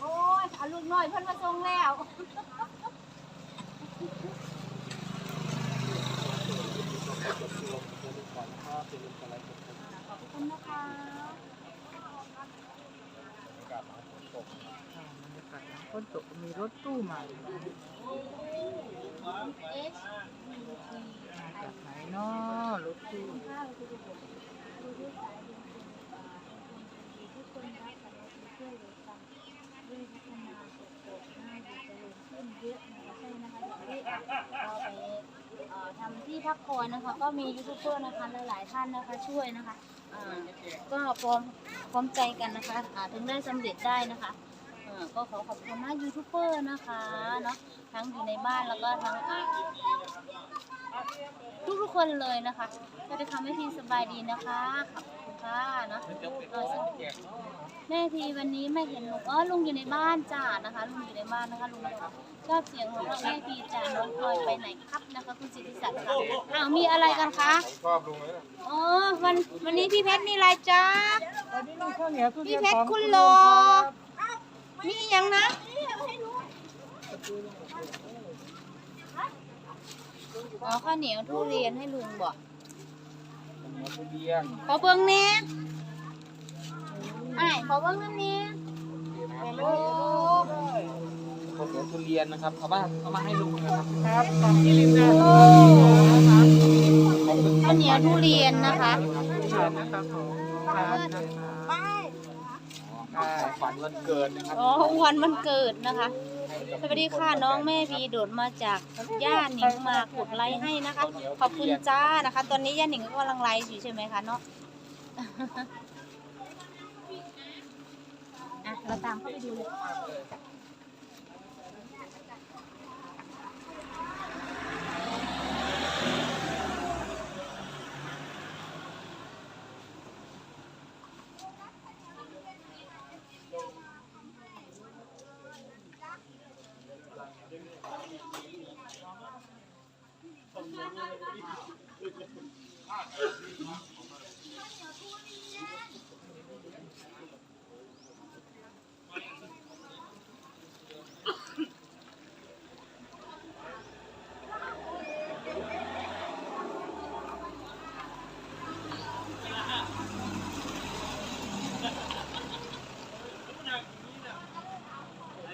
โอ้ยเอาลูกน้อยเพิ่นมาส่งแล้วขอบคุณนะคะค่ะบรรยากาศหลังฝนตกมีรถตู้มาเลยเอ๊ะมาจากไหนเนาะรถตู้ ข้าวคือผมดูด้วยสายดูทุกคนรักกัน ช่วยเหลือกันด้วยพัฒนาเติบโตง่ายดีเจริญขึ้นเยอะนะคะใช่นะคะอย่างที่เราไปทำที่พักคอยนะคะ ก็มียูทูบเบอร์นะคะหลายๆท่านนะคะช่วยนะคะก็พร้อมพร้อมใจกันนะคะถึงได้สำเร็จได้นะคะก็ขอขอบคุณมากยูทูบเบอร์นะคะเนาะทั้งอยู่ในบ้านแล้วก็ทั้งทุกทุกๆคนเลยนะคะ ก็จะทำให้ทีสบายดีนะคะขอบ คุณค่ะเนาะเออแม่ทีวันนี้ไม่เห็นลุงอ๋อลุงอยู่ในบ้านจ้านะคะ ลุงอยู่ในบ้านนะคะลุงชอบเสียงของแม่ทีจ้าน้องพลอยไปไหนครับนะคะคุณสิทธิศักดิ์ค่ะอ้าวมีอะไรกันคะชอบลุงเลยอ๋อวันวันนี้พี่เพชรมีอะไรจ้าวันนี้มีข้าวเหนียวทุพี่เรียนเพชรของคุณณโลครับมีอยังนะอ๋อข้าวเหนียวทุเรียนให้ลุงบอก เหนียวทุเรียนขอเบิ้งแหน่อ้ายขอเบิ้งน้ำแหน่โอ้ข้าวเหนียวทุเรียนนะครับเขามาเขามาให้ลุงนะครับครับของที่ริมนาโอ้ขอบคุณข้าวเหนียวทุเรียนนะคะทุเรียนนะครับของร้านนะคะของฝันวันเกิดนะครับ อ๋อวันมันเกิดนะคะ สวัสดีค่ะน้องแม่บีโดดมาจากย่าหนิงมากดไลค์ให้นะคะ ขอบคุณจ้านะคะ ตอนนี้ย่าหนิงก็กำลังไลค์อยู่ใช่ไหมคะเนาะอะเราตามเข้าไปดูเล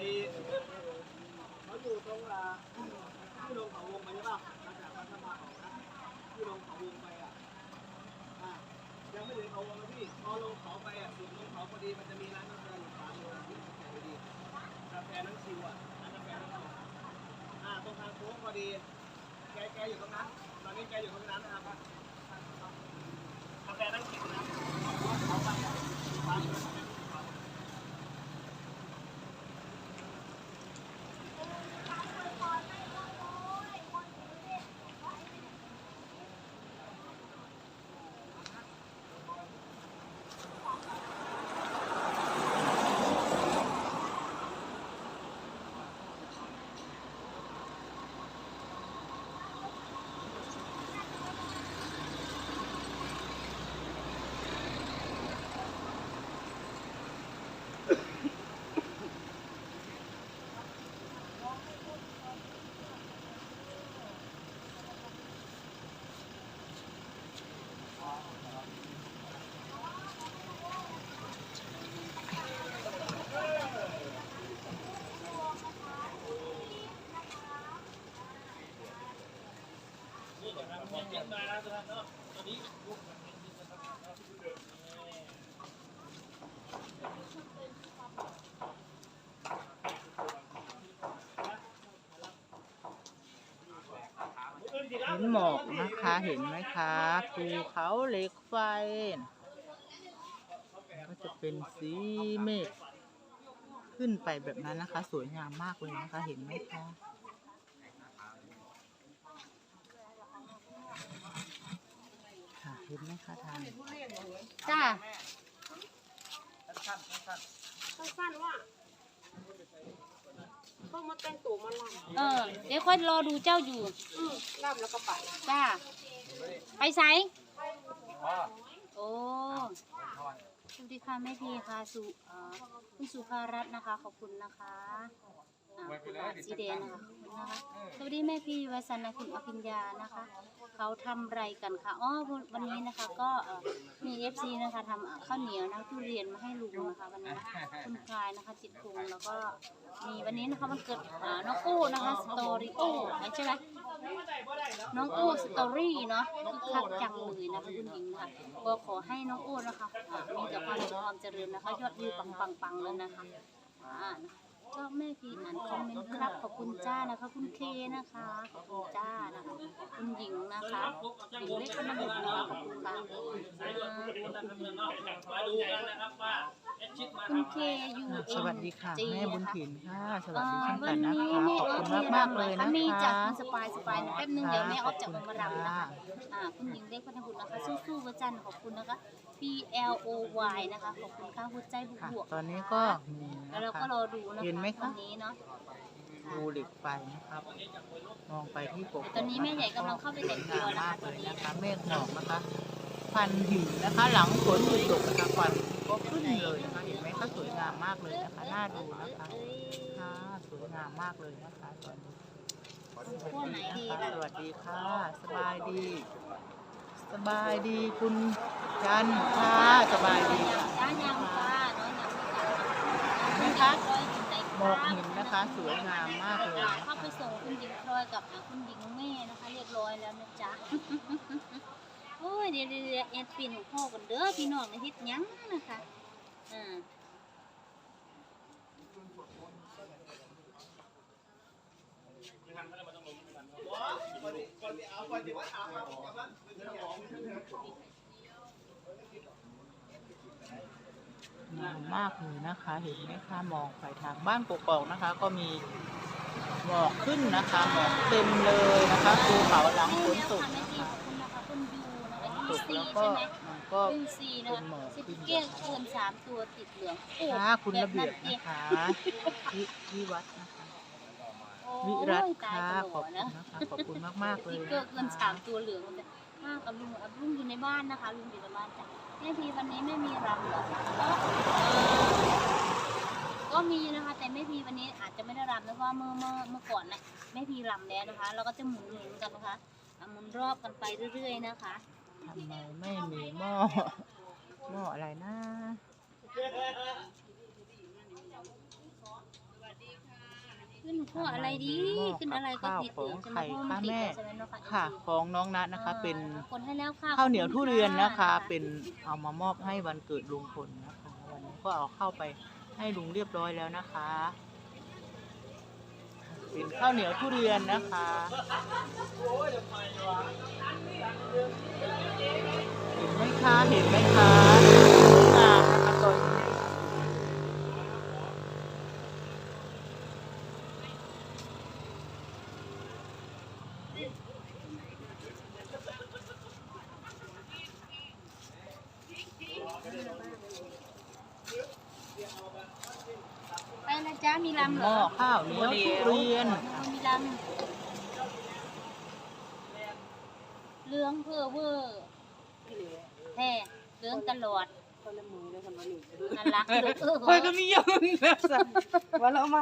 ย เขาอยู่ตรงอ่าที่ลงเขาวงไปใช่ป่ะมาจากวัดธรรมะออกนะที่ลงเขาวงไปอะอะยังไม่ถึงเขาวงนะพี่พอลงเขาไปอะสุดลงเขาพอดีมันจะมีร้านกาแฟอยู่ขวามือที่แข็งพอดีกาแฟน้ำชิวอะร้านกาแฟน้ำชิวอ่า งพอดี แกแกอยู่ตรงนั้น ตอนนี้แกอยู่ตรงนั้นนะครับกาแฟน้ำชิวน เห็นหมอกนะคะ เห็นไหมคะภูเขาเหล็กไฟก็จะเป็นสีเมฆขึ้นไปแบบนั้นนะคะ สวยงามมากเลยนะคะ เห็นไหมคะค่ะ เห็นไหมคะทางจ้าสั้นๆว่าต้องมาแต่งตัวมาลเออ เดี๋ยวค่อยรอดูเจ้าอยู่ำอืมลำแล้วก็ไปจ้า ไปไสพ่อโอ้สวัสดีค่ะแม่พีค่ะสุเอ่อคุณสุภารัตน์นะคะ ขอบคุณนะคะ อ่าคุณอาสีแดงนะคะขอบคุณนะคะสวัสดีแม่พี่วสันต์คุณอภิญญานะคะ เขาทำไรกันคะอ๋อวันนี้นะคะก็เอ่อมีเอฟซีนะคะทำเอ่อข้าวเหนียวนะทุเรียนมาให้ลุงนะคะวันนี้นะคุณพลายนะคะจิตพุงแล้วก็มีวันนี้นะคะมันเกิดอ่าน้องโอ้นะคะสตอรี่โอ้ใช่ไหม น้องโอ้สตอรี่เนาะคือคักจังเลยนะคะคุณหญิงนะคะก็ขอให้น้องโอ้นะคะอ่ามีแต่ความสุขความเจริญนะคะ ยอดวิวปังๆๆเลยนะคะอ่านะคะ ก็แม่พี่อ่านคอมเมนต์ครับ ขอบคุณจ้านะคะ คุณเคนะคะขอบคุณจ้านะคะ คุณหญิงนะคะหญิงเล็กขนมนะคะขอบคุณค่ะมาดูกันนะครับว่าเอชชิดมาคุณทำเคยูเอ็สวัสดีค่ะจีแม่บุญนะคะถิ่นค่ะ สวัสดีอ่าเช่นวักันนนะนี้คะแม่ขอบออคุณฟมากมากๆเลยนะมีจากคะคุณสปายสปายนะแป๊บนึงเดี๋ยวแม่ออฟจะออกมาค่ะรำนะคะอ่าคุณหญิงเล็กพัฒนบุตรนะคะสู้ๆประจันขอบคุณนะคะ P L O Y นะคะ ขอบคุณค่ะหัวใจบค่ะวกๆตอนนี้ก็มีแล้วนะเราคะก็รอดูนะคะเห็นไหมคะวันนี้เนาะค่ะภูเหล็กไฟนะครับ มองไปที่กบแต่ตอนนี้แม่ใหญ่กำลังเข้าไปแต่งตัวงามนะคะมากเลยนะคะตอนนี้เมฆหมอกนะคะควันหินนะคะ หลังฝนหยุดตกนะคะควันก็ขึ้นเลยนะคะเห็นไหมคะสวยงามมากเลยนะคะน่าดูนะคะเอ้ยค่ะสวยงามมากเลยนะคะตอนนี้พวกไหนดีนะคะล่ะสวัสดีค่ะสบายดี สบายดีคุณจันทร์ค่ะสบายดีค่ะจ้ายังค่ะน้อยยัง ไหม ไม่ คะ ร้อยถึงไหมอกหินนะคะ สวยงามมากเลยนะเข้าไปส่งคุณหญิงพลอยกับคุณหญิงแม่นะคะ เรียบร้อยแล้วนะจ๊ะ โอ้ยเดี๋ยวเดี๋ยวเดี๋ยวแอดปีนของพ่อกันเด้อพี่น้องในทิศยังนะคะอ่า งามมากเลยนะคะ เห็นไหมคะมองไปทางบ้านกกอกนะคะ ก็มีหมอกขึ้นนะคะหมอกเต็มเลยนะคะภูเขาหลังฝนตกแม่นะทีขคะอบคุณนะคะคุณยูนะคะตยูกซีแล้วก็ใช่ไหมมันก็ยูซีนะเป็นหมอกซิขึ้นเก้เกินสามตัวติดเหลืองโอ้ค่ะคุณระเบียบแนะคะที่ที่วัดนะคะโอ้วิยรัตตายค่ะตขอบลอดคุณนะนะคะขอบคุณมากๆเลสยติ๊กเกอนะร์เกินคะสามตัวเหลืองเลย มากับลุงอะลุงอยู่ในบ้านนะคะลุงอยู่ในบ้านจ้ะแม่พีวันนี้ไม่มีรำเหรอก็ก็มีนะคะ แต่แม่พีวันนี้อาจจะไม่ได้รำนะเพราะเมื่อเมื่อเมื่อก่อนน่ะแม่พีรำแล้วนะคะ เราก็จะหมุนหมุนกันนะคะหมุนรอบกันไปเรื่อย ๆ นะคะทำไมไม่มีหม้อหม้ออะไรนะ ขึ้นข้ออะไรดีขึ้นอะไรก็ติดเหลืองใช่ไหมเพราะมันติดแล้วใช่ไหมเนาะค่ะ ของน้องนัทนะคะ เป็นคนให้แล้วค่ะข้าวเหนียวทุเรียนนะคะขอบเป็นเอามามอบให้วันเกิดลุงพลนะคะวันนี้ก็เอาเข้าไปให้ลุงเรียบร้อยแล้วนะคะ เป็นข้าวเหนียวทุเรียนนะคะเห็นไหมคะเห็นไหมคะสวยงามนะคะตอนนี้ ไปนะ จ๊ะมีลำเหหรม้ออข้าวเหนียวทุเรียนมีลำเหลืองเพื่อเวอร์แท้เหลืองตลอดคนละมือเลยคนละหนึ่งน่ารักเลยเออ คอยก็มีเยอะนะ ว่าเรามา